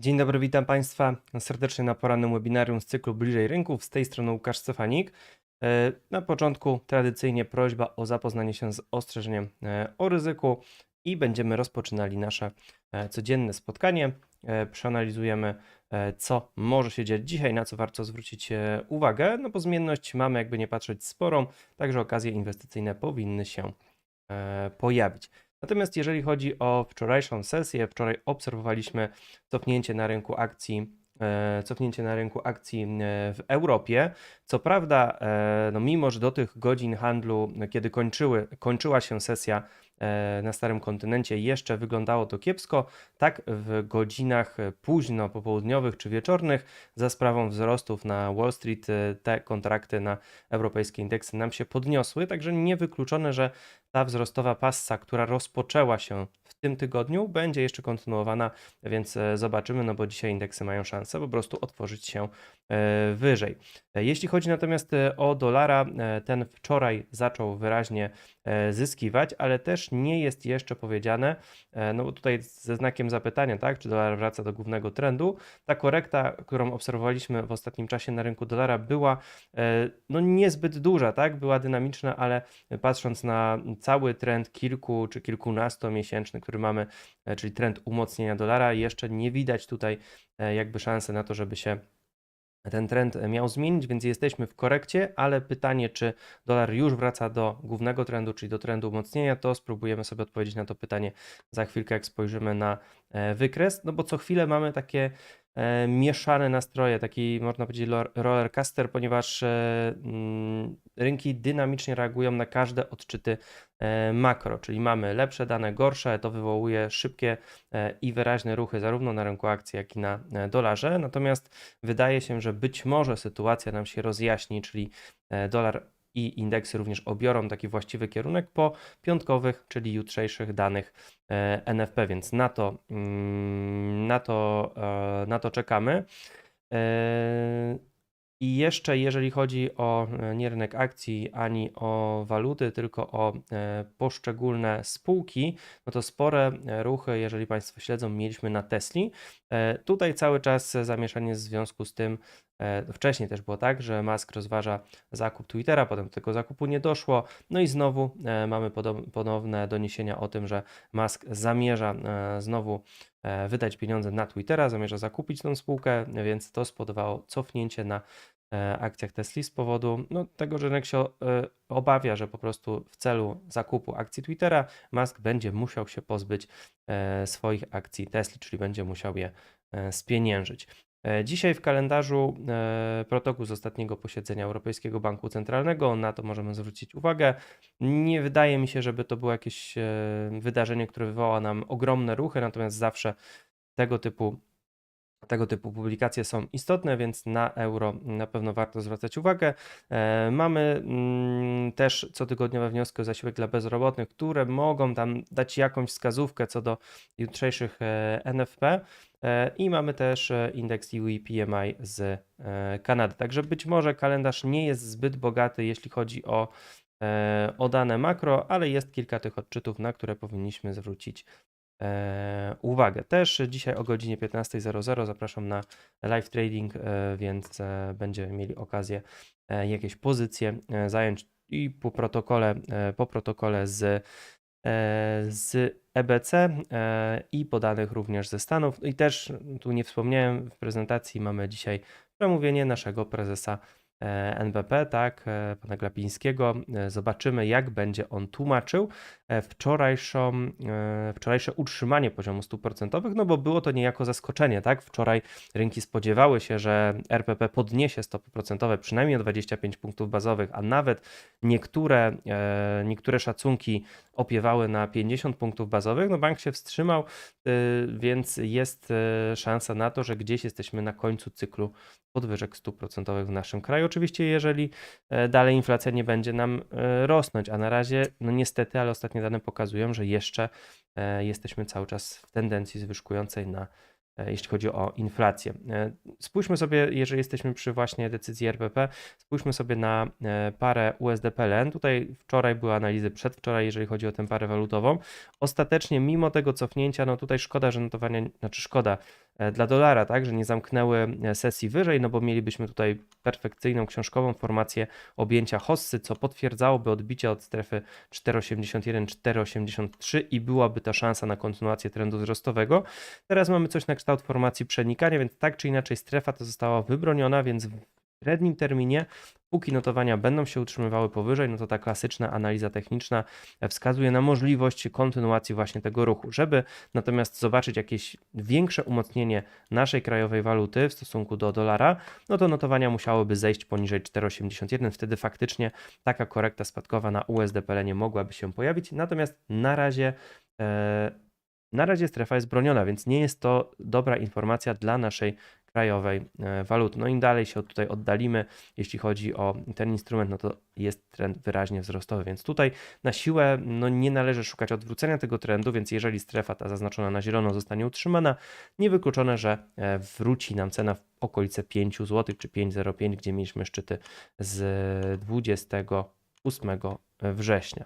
Dzień dobry, witam Państwa serdecznie na porannym webinarium z cyklu Bliżej Rynków. Z tej strony Łukasz Stefanik. E, Na początku tradycyjnie prośba o zapoznanie się z ostrzeżeniem e, o ryzyku i będziemy rozpoczynali nasze e, codzienne spotkanie. Przeanalizujemy, co może się dziać dzisiaj, na co warto zwrócić uwagę, no bo zmienność mamy, jakby nie patrzeć, sporą, także okazje inwestycyjne powinny się pojawić. Natomiast jeżeli chodzi o wczorajszą sesję, wczoraj obserwowaliśmy cofnięcie na rynku akcji, e, cofnięcie na rynku akcji e, w Europie. Co prawda, e, no mimo że do tych godzin handlu, kiedy kończyły, kończyła się sesja na starym kontynencie, jeszcze wyglądało to kiepsko, tak w godzinach późno popołudniowych czy wieczornych, za sprawą wzrostów na Wall Street, te kontrakty na europejskie indeksy nam się podniosły, także niewykluczone, że ta wzrostowa passa, która rozpoczęła się w tym tygodniu, będzie jeszcze kontynuowana, więc e, zobaczymy, no bo dzisiaj indeksy mają szansę po prostu otworzyć się e, wyżej. E, Jeśli chodzi natomiast o dolara, ten wczoraj zaczął wyraźnie zyskiwać, ale też nie jest jeszcze powiedziane, no bo tutaj ze znakiem zapytania, tak, czy dolar wraca do głównego trendu. Ta korekta, którą obserwowaliśmy w ostatnim czasie na rynku dolara, była no niezbyt duża, tak, była dynamiczna, ale patrząc na cały trend kilku czy kilkunastomiesięczny, który mamy, e, czyli trend umocnienia dolara, jeszcze nie widać tutaj e, jakby szansy na to, żeby się ten trend miał zmienić, więc jesteśmy w korekcie, ale pytanie, czy dolar już wraca do głównego trendu, czyli do trendu umocnienia, to spróbujemy sobie odpowiedzieć na to pytanie za chwilkę, jak spojrzymy na e, wykres, no bo co chwilę mamy takie e, mieszane nastroje, taki można powiedzieć lor- roller coaster, ponieważ e, mm, rynki dynamicznie reagują na każde odczyty e, makro, czyli mamy lepsze dane, gorsze, to wywołuje szybkie e, i wyraźne ruchy zarówno na rynku akcji, jak i na e, dolarze. Natomiast wydaje się, że być może sytuacja nam się rozjaśni, czyli e, dolar i indeksy również obiorą taki właściwy kierunek po piątkowych, czyli jutrzejszych danych e, NFP, więc na to, mm, na to, e, na to czekamy. E, I jeszcze jeżeli chodzi o nie rynek akcji, ani o waluty, tylko o poszczególne spółki, no to spore ruchy, jeżeli Państwo śledzą, mieliśmy na Tesli. Tutaj cały czas zamieszanie w związku z tym, wcześniej też było tak, że Musk rozważa zakup Twittera, potem do tego zakupu nie doszło, no i znowu e, mamy ponowne doniesienia o tym, że Musk zamierza e, znowu e, wydać pieniądze na Twittera, zamierza zakupić tą spółkę, więc to spowodowało cofnięcie na e, akcjach Tesla z powodu no, tego, że rynek się e, obawia, że po prostu w celu zakupu akcji Twittera Musk będzie musiał się pozbyć e, swoich akcji Tesla, czyli będzie musiał je e, spieniężyć. E, Dzisiaj w kalendarzu e, protokół z ostatniego posiedzenia Europejskiego Banku Centralnego, na to możemy zwrócić uwagę. Nie wydaje mi się, żeby to było jakieś e, wydarzenie, które wywoła nam ogromne ruchy, natomiast zawsze tego typu tego typu publikacje są istotne, więc na euro na pewno warto zwracać uwagę. E, Mamy mm, też cotygodniowe wnioski o zasiłek dla bezrobotnych, które mogą tam dać jakąś wskazówkę co do jutrzejszych e, NFP. E, I mamy też indeks EWI PMI z Kanady. Także być może kalendarz nie jest zbyt bogaty, jeśli chodzi o, o dane makro, ale jest kilka tych odczytów, na które powinniśmy zwrócić uwagę. Też dzisiaj o godzinie 15.00 zapraszam na live trading, e, więc e, będziemy mieli okazję e, jakieś pozycje e, zająć i po protokole, e, po protokole z, e, z EBC e, i podanych również ze Stanów. I też tu nie wspomniałem, w prezentacji mamy dzisiaj przemówienie naszego prezesa e, NBP, tak, e, pana Glapińskiego. E, Zobaczymy, jak będzie on tłumaczył e, wczorajszą, e, wczorajsze utrzymanie poziomu stóp procentowych, no bo było to niejako zaskoczenie, tak? Wczoraj rynki spodziewały się, że RPP podniesie stopy procentowe przynajmniej o 25 punktów bazowych, a nawet niektóre, e, niektóre szacunki opiewały na 50 punktów bazowych. No bank się wstrzymał, y, więc jest y, szansa na to, że gdzieś jesteśmy na końcu cyklu podwyżek stóp procentowych w naszym kraju. Oczywiście, jeżeli e, dalej inflacja nie będzie nam e, rosnąć, a na razie, no niestety, ale ostatnie dane pokazują, że jeszcze e, jesteśmy cały czas w tendencji zwyżkującej na jeśli chodzi o inflację. Spójrzmy sobie, jeżeli jesteśmy przy właśnie decyzji RPP, spójrzmy sobie na parę USD-PLN. Tutaj wczoraj były analizy, przedwczoraj, jeżeli chodzi o tę parę walutową. Ostatecznie, mimo tego cofnięcia, no tutaj szkoda, że notowania, znaczy szkoda, dla dolara, tak, że nie zamknęły e, sesji wyżej, no bo mielibyśmy tutaj perfekcyjną książkową formację objęcia hossy, co potwierdzałoby odbicie od strefy 4,81, 4,83 i byłaby ta szansa na kontynuację trendu wzrostowego. Teraz mamy coś na kształt formacji przenikania, więc tak czy inaczej strefa ta została wybroniona, więc średnim terminie, póki notowania będą się utrzymywały powyżej, no to ta klasyczna analiza techniczna wskazuje na możliwość kontynuacji właśnie tego ruchu. Żeby natomiast zobaczyć jakieś większe umocnienie naszej krajowej waluty w stosunku do dolara, no to notowania musiałyby zejść poniżej 4,81. Wtedy faktycznie taka korekta spadkowa na USD-PLN mogłaby się pojawić. Natomiast na razie e, na razie strefa jest broniona, więc nie jest to dobra informacja dla naszej krajowej e, waluty. No im dalej się tutaj oddalimy, jeśli chodzi o ten instrument, no to jest trend wyraźnie wzrostowy, więc tutaj na siłę no nie należy szukać odwrócenia tego trendu, więc jeżeli strefa ta zaznaczona na zielono zostanie utrzymana, niewykluczone, że e, wróci nam cena w okolice 5 zł czy 5,05, gdzie mieliśmy szczyty z 28 września.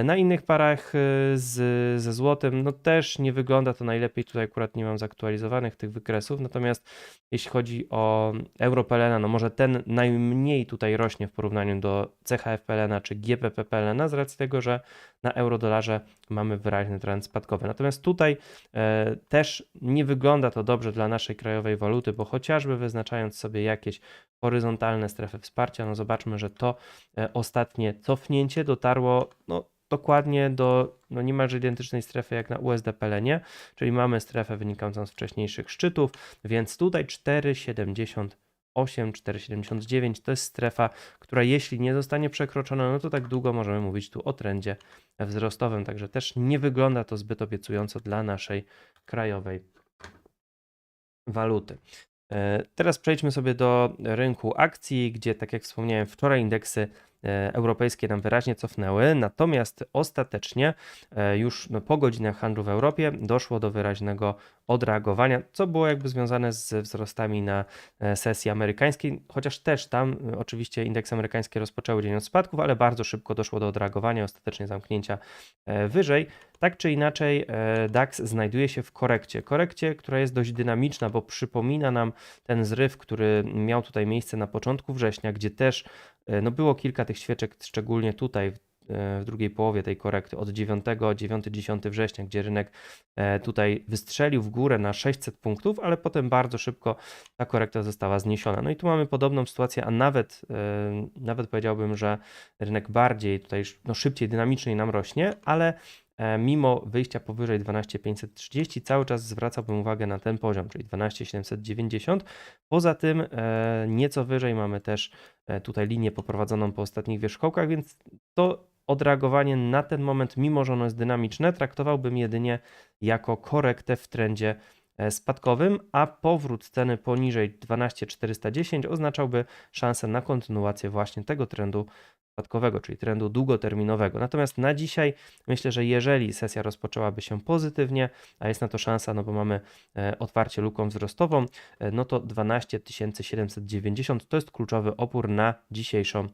E, Na innych parach e, z, ze złotem, no też nie wygląda to najlepiej. Tutaj akurat nie mam zaktualizowanych tych wykresów. Natomiast jeśli chodzi o EuroPLN, no może ten najmniej tutaj rośnie w porównaniu do CHF-PLN czy GBP-PLN z racji tego, że na euro-dolarze mamy wyraźny trend spadkowy. Natomiast tutaj e, też nie wygląda to dobrze dla naszej krajowej waluty, bo chociażby wyznaczając sobie jakieś horyzontalne strefy wsparcia, no zobaczmy, że to e, ostatnie cofnięcie dotarło no, dokładnie do no, niemalże identycznej strefy jak na USD-PLN, czyli mamy strefę wynikającą z wcześniejszych szczytów, więc tutaj 4,78, 4,79 to jest strefa, która jeśli nie zostanie przekroczona, no to tak długo możemy mówić tu o trendzie wzrostowym, także też nie wygląda to zbyt obiecująco dla naszej krajowej waluty. E, Teraz przejdźmy sobie do rynku akcji, gdzie, tak jak wspomniałem, wczoraj indeksy europejskie nam wyraźnie cofnęły, natomiast ostatecznie e, już no, po godzinach handlu w Europie doszło do wyraźnego odreagowania, co było jakby związane z wzrostami na e, sesji amerykańskiej, chociaż też tam e, oczywiście indeksy amerykańskie rozpoczęły dzień od spadków, ale bardzo szybko doszło do odreagowania, ostatecznie zamknięcia e, wyżej. Tak czy inaczej, e, DAX znajduje się w korekcie. Korekcie, która jest dość dynamiczna, bo przypomina nam ten zryw, który miał tutaj miejsce na początku września, gdzie też e, no było kilka tych świeczek, szczególnie tutaj w, e, drugiej połowie tej korekty, od 9, 9, 10 września, gdzie rynek e, tutaj wystrzelił w górę na 600 punktów, ale potem bardzo szybko ta korekta została zniesiona. No i tu mamy podobną sytuację, a nawet, e, nawet powiedziałbym, że rynek bardziej tutaj no, szybciej, dynamiczniej nam rośnie, ale e, mimo wyjścia powyżej 12530 cały czas zwracałbym uwagę na ten poziom, czyli 12790. Poza tym e, nieco wyżej mamy też e, tutaj linię poprowadzoną po ostatnich wierzchołkach, więc to odreagowanie na ten moment, mimo że ono jest dynamiczne, traktowałbym jedynie jako korektę w trendzie e, spadkowym, a powrót ceny poniżej 12410 oznaczałby szansę na kontynuację właśnie tego trendu spadkowego, czyli trendu długoterminowego. Natomiast na dzisiaj myślę, że jeżeli sesja rozpoczęłaby się pozytywnie, a jest na to szansa, no bo mamy e, otwarcie luką wzrostową, e, no to 12 790 to jest kluczowy opór na dzisiejszą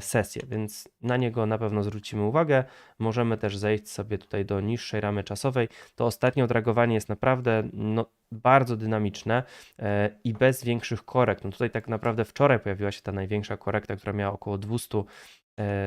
sesję, więc na niego na pewno zwrócimy uwagę. Możemy też zejść sobie tutaj do niższej ramy czasowej. To ostatnie odreagowanie jest naprawdę no, bardzo dynamiczne e, i bez większych korekt. No tutaj tak naprawdę wczoraj pojawiła się ta największa korekta, która miała około 200 e,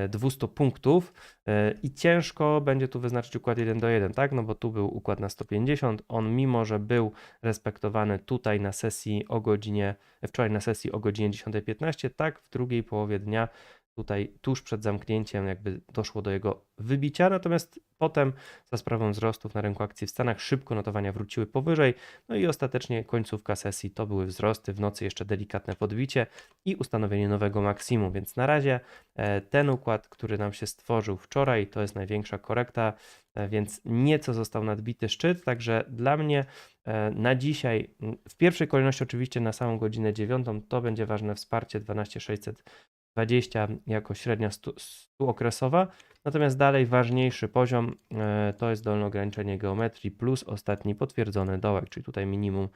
200 punktów e, i ciężko będzie tu wyznaczyć układ 1 do 1, tak? No bo tu był układ na 150. On mimo, że był respektowany tutaj na sesji o godzinie, wczoraj na sesji o godzinie 10.15, tak w drugiej połowie dnia tutaj tuż przed zamknięciem jakby doszło do jego wybicia, natomiast potem za sprawą wzrostów na rynku akcji w Stanach szybko notowania wróciły powyżej, no i ostatecznie końcówka sesji to były wzrosty, w nocy jeszcze delikatne podbicie i ustanowienie nowego maksimum, więc na razie e, ten układ, który nam się stworzył wczoraj, to jest największa korekta, e, więc nieco został nadbity szczyt, także dla mnie e, na dzisiaj, w pierwszej kolejności oczywiście na samą godzinę 9 to będzie ważne wsparcie 12600 20 jako średnia stu, stu okresowa. Natomiast dalej ważniejszy poziom e, to jest dolne ograniczenie geometrii plus ostatni potwierdzony dołek, czyli tutaj minimum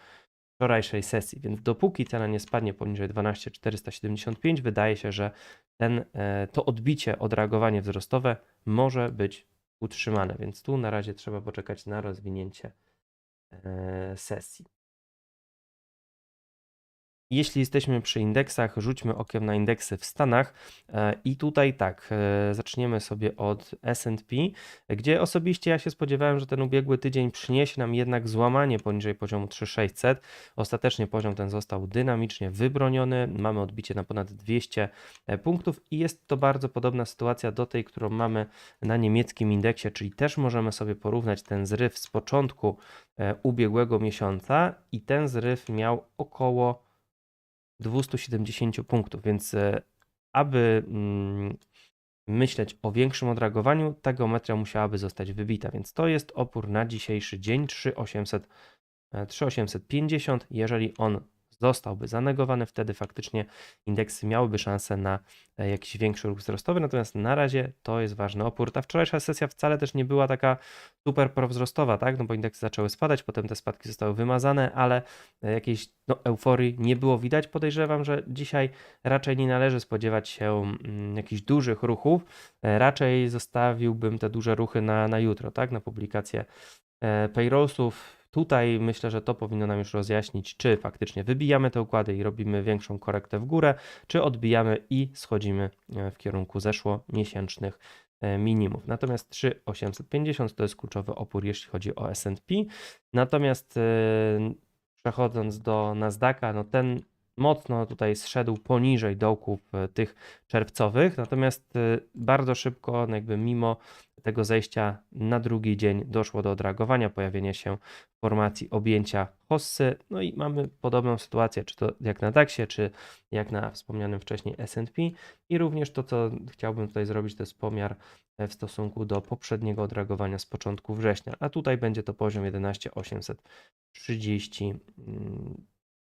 wczorajszej sesji. Więc dopóki cena nie spadnie poniżej 12475, wydaje się, że ten, e, to odbicie, odreagowanie wzrostowe może być utrzymane. Więc tu na razie trzeba poczekać na rozwinięcie e, sesji. Jeśli jesteśmy przy indeksach, rzućmy okiem na indeksy w Stanach e, i tutaj tak, e, zaczniemy sobie od S&P, gdzie osobiście ja się spodziewałem, że ten ubiegły tydzień przyniesie nam jednak złamanie poniżej poziomu 3600. Ostatecznie poziom ten został dynamicznie wybroniony, mamy odbicie na ponad 200 punktów i jest to bardzo podobna sytuacja do tej, którą mamy na niemieckim indeksie, czyli też możemy sobie porównać ten zryw z początku e, ubiegłego miesiąca i ten zryw miał około 270 punktów, więc e, aby mm, myśleć o większym odreagowaniu, ta geometria musiałaby zostać wybita, więc to jest opór na dzisiejszy dzień 3800, e, 3850. Jeżeli on zostałby zanegowany, wtedy faktycznie indeksy miałyby szansę na e, jakiś większy ruch wzrostowy, natomiast na razie to jest ważny opór. Ta wczorajsza sesja wcale też nie była taka super prowzrostowa, tak? No bo indeksy zaczęły spadać, potem te spadki zostały wymazane, ale e, jakiejś no, euforii nie było widać. Podejrzewam, że dzisiaj raczej nie należy spodziewać się mm, jakichś dużych ruchów. E, Raczej zostawiłbym te duże ruchy na, na jutro, tak? Na publikację payrollsów. Tutaj myślę, że to powinno nam już rozjaśnić, czy faktycznie wybijamy te układy i robimy większą korektę w górę, czy odbijamy i schodzimy e, w kierunku zeszło miesięcznych e, minimów. Natomiast 3850 to jest kluczowy opór, jeśli chodzi o S&P. Natomiast e, przechodząc do Nasdaqa, no ten mocno tutaj zszedł poniżej dołków e, tych czerwcowych, natomiast e, bardzo szybko, no jakby mimo tego zejścia na drugi dzień doszło do odreagowania, pojawienia się formacji objęcia hossy, no i mamy podobną sytuację, czy to jak na DAXie, czy jak na wspomnianym wcześniej S&P i również to, co chciałbym tutaj zrobić, to jest pomiar e, w stosunku do poprzedniego odreagowania z początku września, a tutaj będzie to poziom 11830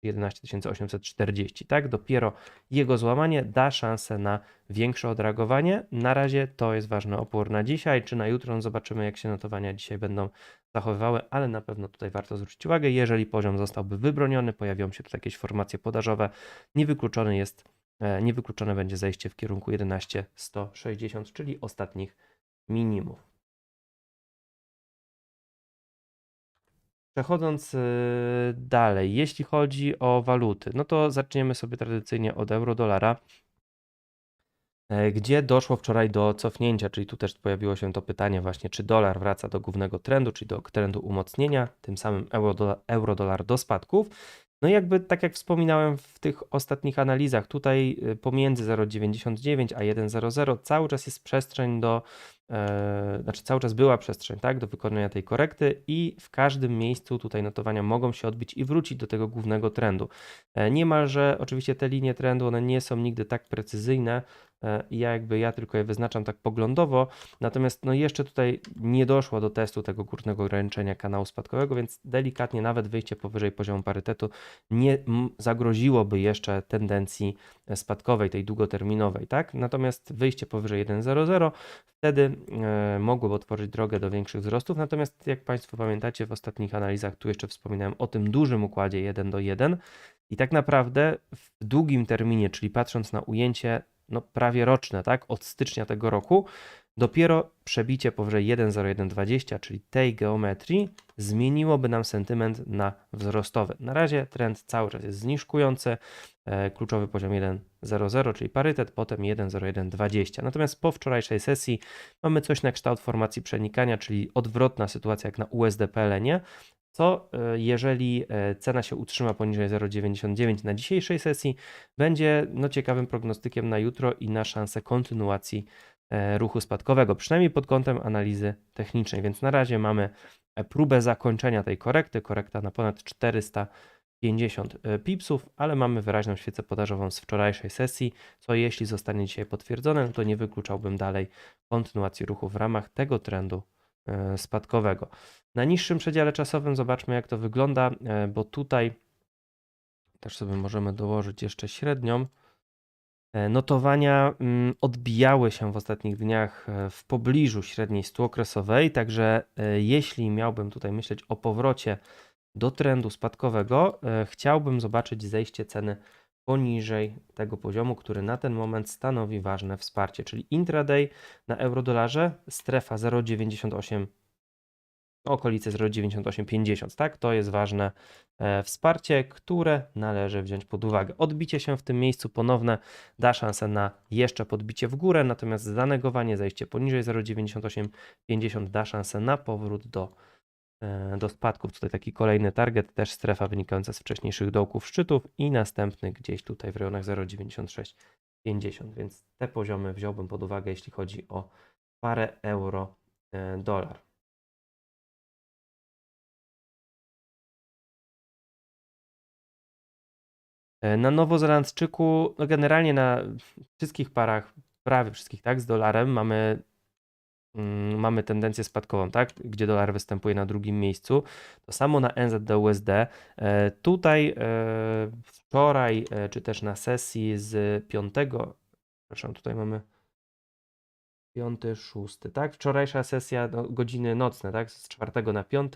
11840, tak? Dopiero jego złamanie da szansę na większe odreagowanie. Na razie to jest ważny opór na dzisiaj, czy na jutro. No zobaczymy, jak się notowania dzisiaj będą zachowywały, ale na pewno tutaj warto zwrócić uwagę, jeżeli poziom zostałby wybroniony, pojawią się tu jakieś formacje podażowe, niewykluczony jest, e, niewykluczone będzie zejście w kierunku 11160, czyli ostatnich minimów. Przechodząc y, dalej, jeśli chodzi o waluty, no to zaczniemy sobie tradycyjnie od euro-dolara, e, gdzie doszło wczoraj do cofnięcia, czyli tu też pojawiło się to pytanie właśnie, czy dolar wraca do głównego trendu, czyli do trendu umocnienia, tym samym euro-dolar euro do spadków. No i jakby tak jak wspominałem w tych ostatnich analizach, tutaj y, pomiędzy 0,99 a 1,00 cały czas jest przestrzeń do znaczy cały czas była przestrzeń, tak, do wykonania tej korekty i w każdym miejscu tutaj notowania mogą się odbić i wrócić do tego głównego trendu. E, niemalże oczywiście te linie trendu, one nie są nigdy tak precyzyjne, e, ja jakby ja tylko je wyznaczam tak poglądowo, natomiast no jeszcze tutaj nie doszło do testu tego górnego ograniczenia kanału spadkowego, więc delikatnie nawet wyjście powyżej poziomu parytetu nie zagroziłoby jeszcze tendencji e, spadkowej, tej długoterminowej, tak? Natomiast wyjście powyżej 1,00 wtedy e, mogłoby otworzyć drogę do większych wzrostów. Natomiast jak Państwo pamiętacie, w ostatnich analizach tu jeszcze wspominałem o tym dużym układzie 1 do 1 i tak naprawdę w długim terminie, czyli patrząc na ujęcie no, prawie roczne, tak, od stycznia tego roku, dopiero przebicie powyżej 1,0120, czyli tej geometrii, zmieniłoby nam sentyment na wzrostowy. Na razie trend cały czas jest zniżkujący, e, kluczowy poziom 1,00, czyli parytet, potem 1,0120. Natomiast po wczorajszej sesji mamy coś na kształt formacji przenikania, czyli odwrotna sytuacja jak na USD-PLN, co e, jeżeli e, cena się utrzyma poniżej 0,99 na dzisiejszej sesji, będzie no, ciekawym prognostykiem na jutro i na szansę kontynuacji e, ruchu spadkowego, przynajmniej pod kątem analizy technicznej. Więc na razie mamy próbę zakończenia tej korekty, korekta na ponad 450 pipsów, ale mamy wyraźną świecę podażową z wczorajszej sesji, co jeśli zostanie dzisiaj potwierdzone, no to nie wykluczałbym dalej kontynuacji ruchu w ramach tego trendu spadkowego. Na niższym przedziale czasowym zobaczmy, jak to wygląda, e, bo tutaj też sobie możemy dołożyć jeszcze średnią. E, notowania mm, odbijały się w ostatnich dniach e, w pobliżu średniej stuokresowej, także jeśli miałbym tutaj myśleć o powrocie do trendu spadkowego, chciałbym zobaczyć zejście ceny poniżej tego poziomu, który na ten moment stanowi ważne wsparcie, czyli intraday na euro-dolarze strefa 0,98 okolice 0,9850, tak? To jest ważne e, wsparcie, które należy wziąć pod uwagę. Odbicie się w tym miejscu ponowne da szansę na jeszcze podbicie w górę, natomiast zanegowanie, zejście poniżej 0,9850 da szansę na powrót do, do spadków. Tutaj taki kolejny target, też strefa wynikająca z wcześniejszych dołków szczytów i następny gdzieś tutaj w rejonach 0,9650, więc te poziomy wziąłbym pod uwagę, jeśli chodzi o parę euro e, dolar. E, Na Nowozelandczyku, no generalnie na wszystkich parach, prawie wszystkich, tak, z dolarem mamy, mamy tendencję spadkową, tak, gdzie dolar występuje na drugim miejscu. To samo na NZD-USD. E, Tutaj e, wczoraj, e, czy też na sesji z 5, przepraszam, tutaj mamy 5, 6, tak? Wczorajsza sesja, no, godziny nocne, tak? Z 4 na 5.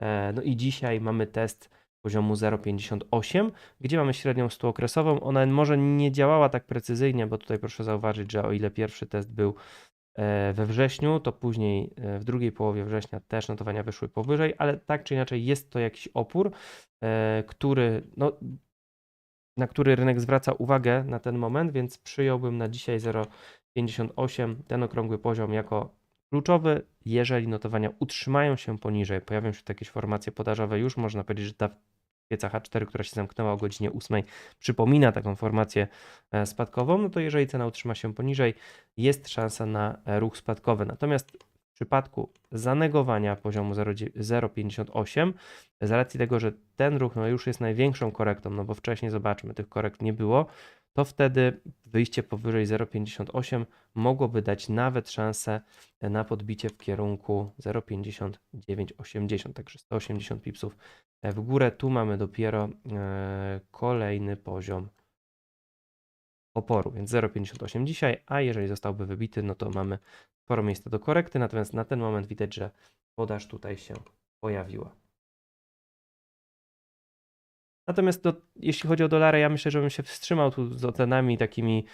E, no i dzisiaj mamy test poziomu 0,58, gdzie mamy średnią stuokresową. Ona może nie działała tak precyzyjnie, bo tutaj proszę zauważyć, że o ile pierwszy test był we wrześniu, to później e, w drugiej połowie września też notowania wyszły powyżej, ale tak czy inaczej jest to jakiś opór, e, który, no, na który rynek zwraca uwagę na ten moment, więc przyjąłbym na dzisiaj 0,58 ten okrągły poziom jako kluczowy. Jeżeli notowania utrzymają się poniżej, pojawią się jakieś formacje podażowe, już można powiedzieć, że ta pieca H4, która się zamknęła o godzinie 8, przypomina taką formację e, spadkową, no to jeżeli cena utrzyma się poniżej, jest szansa na e, ruch spadkowy. Natomiast w przypadku zanegowania poziomu 0,9 0,58, z racji tego, że ten ruch no, już jest największą korektą, no bo wcześniej zobaczmy, tych korekt nie było, to wtedy wyjście powyżej 0,58 mogłoby dać nawet szansę na podbicie w kierunku 0,5980, także 180 pipsów w górę. Tu mamy dopiero e, kolejny poziom oporu, więc 0,58 dzisiaj, a jeżeli zostałby wybity, no to mamy sporo miejsca do korekty, natomiast na ten moment widać, że podaż tutaj się pojawiła. Natomiast do, jeśli chodzi o dolary, ja myślę, że bym się wstrzymał tu z ocenami takimi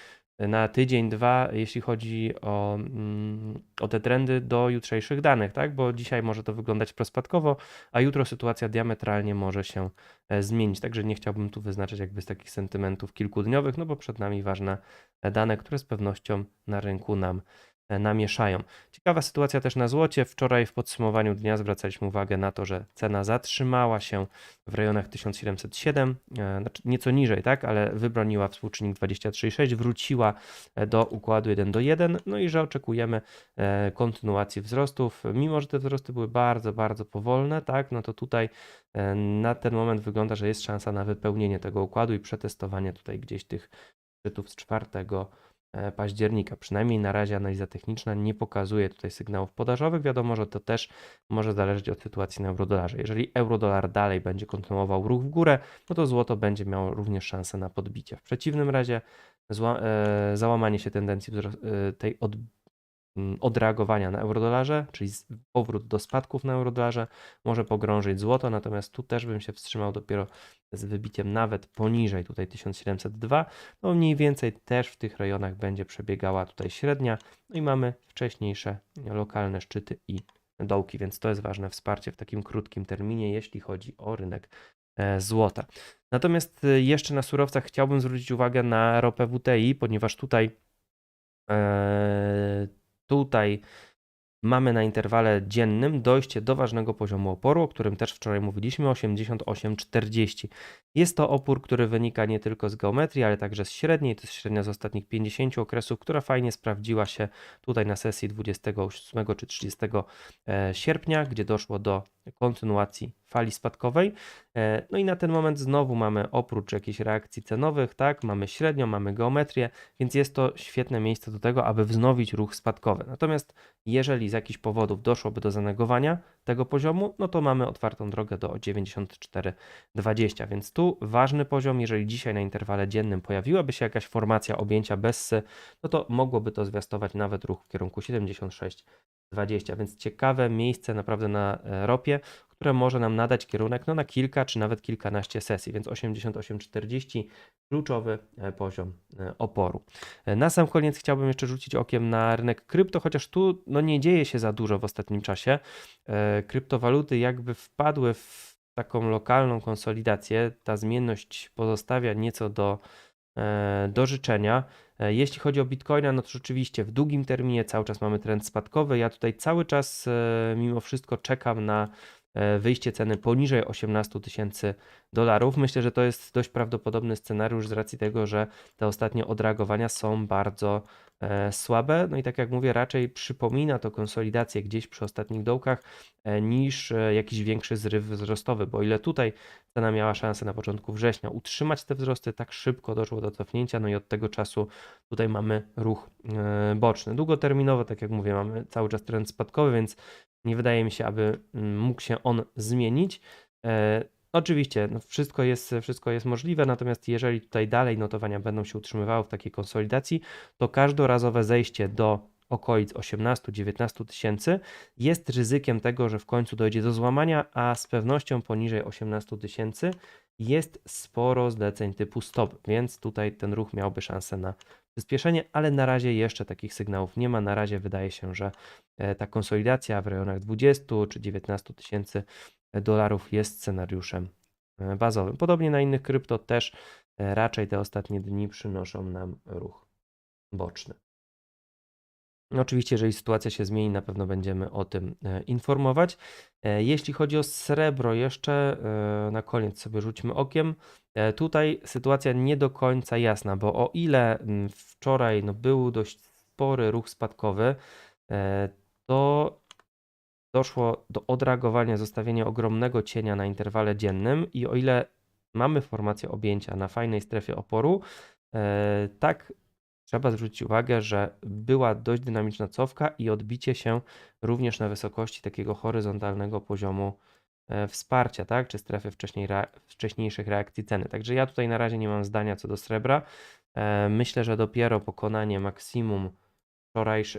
na tydzień, dwa, jeśli chodzi o, mm, o te trendy do jutrzejszych danych, tak? Bo dzisiaj może to wyglądać prospadkowo, a jutro sytuacja diametralnie może się e, zmienić. Także nie chciałbym tu wyznaczać jakby z takich sentymentów kilkudniowych, no bo przed nami ważne dane, które z pewnością na rynku nam namieszają. Ciekawa sytuacja też na złocie. Wczoraj w podsumowaniu dnia zwracaliśmy uwagę na to, że cena zatrzymała się w rejonach 1707, e, znaczy nieco niżej, tak, ale wybroniła współczynnik 23,6, wróciła e, do układu 1 do 1, no i że oczekujemy e, kontynuacji wzrostów. Mimo, że te wzrosty były bardzo, bardzo powolne, tak, no to tutaj e, na ten moment wygląda, że jest szansa na wypełnienie tego układu i przetestowanie tutaj gdzieś tych szczytów z czwartego e, października. Przynajmniej na razie analiza techniczna nie pokazuje tutaj sygnałów podażowych. Wiadomo, że to też może zależeć od sytuacji na eurodolarze. Jeżeli eurodolar dalej będzie kontynuował ruch w górę, no to złoto będzie miało również szansę na podbicie. W przeciwnym razie zła, e, załamanie się tendencji e, tej od, m, odreagowania na eurodolarze, czyli powrót do spadków na eurodolarze może pogrążyć złoto, natomiast tu też bym się wstrzymał dopiero z wybiciem nawet poniżej tutaj 1702, no mniej więcej też w tych rejonach będzie przebiegała tutaj średnia no i mamy wcześniejsze lokalne szczyty i dołki, więc to jest ważne wsparcie w takim krótkim terminie, jeśli chodzi o rynek e, złota. Natomiast e, jeszcze na surowcach chciałbym zwrócić uwagę na ropę WTI, ponieważ tutaj e, tutaj mamy na interwale dziennym dojście do ważnego poziomu oporu, o którym też wczoraj mówiliśmy, 88,40. Jest to opór, który wynika nie tylko z geometrii, ale także z średniej, to jest średnia z ostatnich 50 okresów, która fajnie sprawdziła się tutaj na sesji 28 czy 30 e, sierpnia, gdzie doszło do kontynuacji fali spadkowej. E, No i na ten moment znowu mamy oprócz jakichś reakcji cenowych, tak, mamy średnią, mamy geometrię, więc jest to świetne miejsce do tego, aby wznowić ruch spadkowy. Natomiast jeżeli z jakichś powodów doszłoby do zanegowania tego poziomu, no to mamy otwartą drogę do 94,20, więc tu ważny poziom, jeżeli dzisiaj na interwale dziennym pojawiłaby się jakaś formacja objęcia bessy, no to mogłoby to zwiastować nawet ruch w kierunku 76 20, więc ciekawe miejsce naprawdę na e, ropie, które może nam nadać kierunek no, na kilka czy nawet kilkanaście sesji, więc 88,40 kluczowy e, poziom e, oporu. E, Na sam koniec chciałbym jeszcze rzucić okiem na rynek krypto, chociaż tu no, nie dzieje się za dużo w ostatnim czasie. Kryptowaluty jakby wpadły w taką lokalną konsolidację. Ta zmienność pozostawia nieco do, do życzenia. Jeśli chodzi o Bitcoina, no to rzeczywiście w długim terminie cały czas mamy trend spadkowy. Ja tutaj cały czas mimo wszystko czekam na wyjście ceny poniżej 18 tysięcy dolarów. Myślę, że to jest dość prawdopodobny scenariusz z racji tego, że te ostatnie odreagowania są bardzo e, słabe. No i tak jak mówię, raczej przypomina to konsolidację gdzieś przy ostatnich dołkach e, niż e, jakiś większy zryw wzrostowy, bo ile tutaj cena miała szansę na początku września utrzymać te wzrosty, tak szybko doszło do cofnięcia, no i od tego czasu tutaj mamy ruch e, boczny. Długoterminowo, tak jak mówię, mamy cały czas trend spadkowy, więc nie wydaje mi się, aby mm, mógł się on zmienić. E, Oczywiście, no wszystko, jest, wszystko jest możliwe, natomiast jeżeli tutaj dalej notowania będą się utrzymywały w takiej konsolidacji, to każdorazowe zejście do okolic 18-19 tysięcy jest ryzykiem tego, że w końcu dojdzie do złamania, a z pewnością poniżej 18 tysięcy jest sporo zleceń typu stop, więc tutaj ten ruch miałby szansę na przyspieszenie, ale na razie jeszcze takich sygnałów nie ma. Na razie wydaje się, że e, ta konsolidacja w rejonach 20 czy 19 tysięcy dolarów jest scenariuszem e, bazowym. Podobnie na innych krypto też e, raczej te ostatnie dni przynoszą nam ruch boczny. No Oczywiście, jeżeli sytuacja się zmieni, na pewno będziemy o tym e, informować. E, Jeśli chodzi o srebro, jeszcze e, na koniec sobie rzućmy okiem. Tutaj sytuacja nie do końca jasna, bo o ile wczoraj no, był dość spory ruch spadkowy, to doszło do odreagowania, zostawienia ogromnego cienia na interwale dziennym i o ile mamy formację objęcia na fajnej strefie oporu, tak trzeba zwrócić uwagę, że była dość dynamiczna cofka i odbicie się również na wysokości takiego horyzontalnego poziomu e, wsparcia, tak, czy strefy wcześniej wcześniejszych reakcji ceny. Także ja tutaj na razie nie mam zdania co do srebra. E, Myślę, że dopiero pokonanie maksimum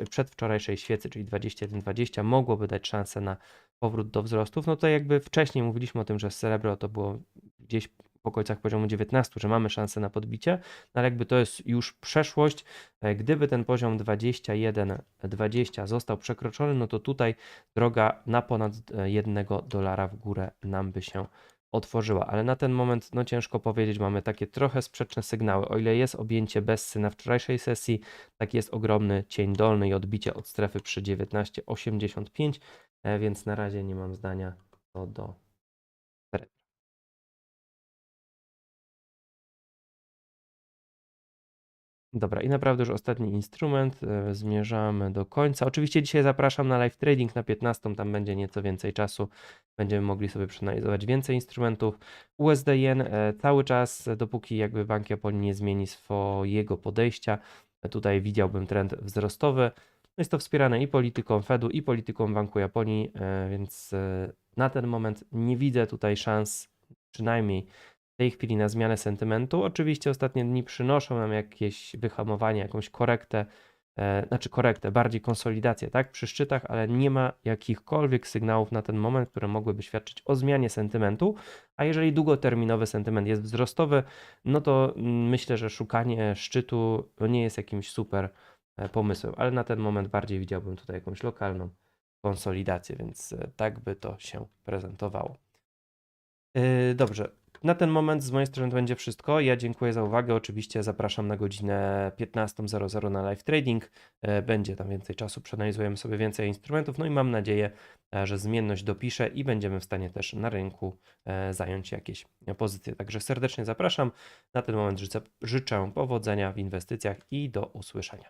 przedwczorajszej świecy, czyli 21,20 mogłoby dać szansę na powrót do wzrostów. No to jakby wcześniej mówiliśmy o tym, że srebro to było gdzieś w okolicach poziomu 19, że mamy szansę na podbicie, no ale jakby to jest już przeszłość. E, Gdyby ten poziom 21,20 został przekroczony, no to tutaj droga na ponad 1 dolara w górę nam by się otworzyła, ale na ten moment no ciężko powiedzieć, mamy takie trochę sprzeczne sygnały. O ile jest objęcie Bessy na wczorajszej sesji, tak jest ogromny cień dolny i odbicie od strefy przy 19,85, e, więc na razie nie mam zdania co do Dobra, i naprawdę już ostatni instrument. e, Zmierzamy do końca. Oczywiście dzisiaj zapraszam na live trading na 15, tam będzie nieco więcej czasu. Będziemy mogli sobie przeanalizować więcej instrumentów. USD e, cały czas, dopóki jakby Bank Japonii nie zmieni swojego podejścia, e, tutaj widziałbym trend wzrostowy. Jest to wspierane i polityką Fedu, i polityką Banku Japonii, więc na ten moment nie widzę tutaj szans, przynajmniej tej chwili na zmianę sentymentu. Oczywiście ostatnie dni przynoszą nam jakieś wyhamowanie, jakąś korektę, e, znaczy korektę, bardziej konsolidację, tak, przy szczytach, ale nie ma jakichkolwiek sygnałów na ten moment, które mogłyby świadczyć o zmianie sentymentu, a jeżeli długoterminowy sentyment jest wzrostowy, no to mm, myślę, że szukanie szczytu no nie jest jakimś super e, pomysłem, ale na ten moment bardziej widziałbym tutaj jakąś lokalną konsolidację, więc e, tak by to się prezentowało. Yy, Dobrze. Na ten moment z mojej strony to będzie wszystko. Ja dziękuję za uwagę. Oczywiście zapraszam na godzinę 15.00 na live trading. E, Będzie tam więcej czasu, przeanalizujemy sobie więcej instrumentów. No i mam nadzieję, e, że zmienność dopisze i będziemy w stanie też na rynku e, zająć jakieś pozycje. Także serdecznie zapraszam. Na ten moment życzę, życzę powodzenia w inwestycjach i do usłyszenia.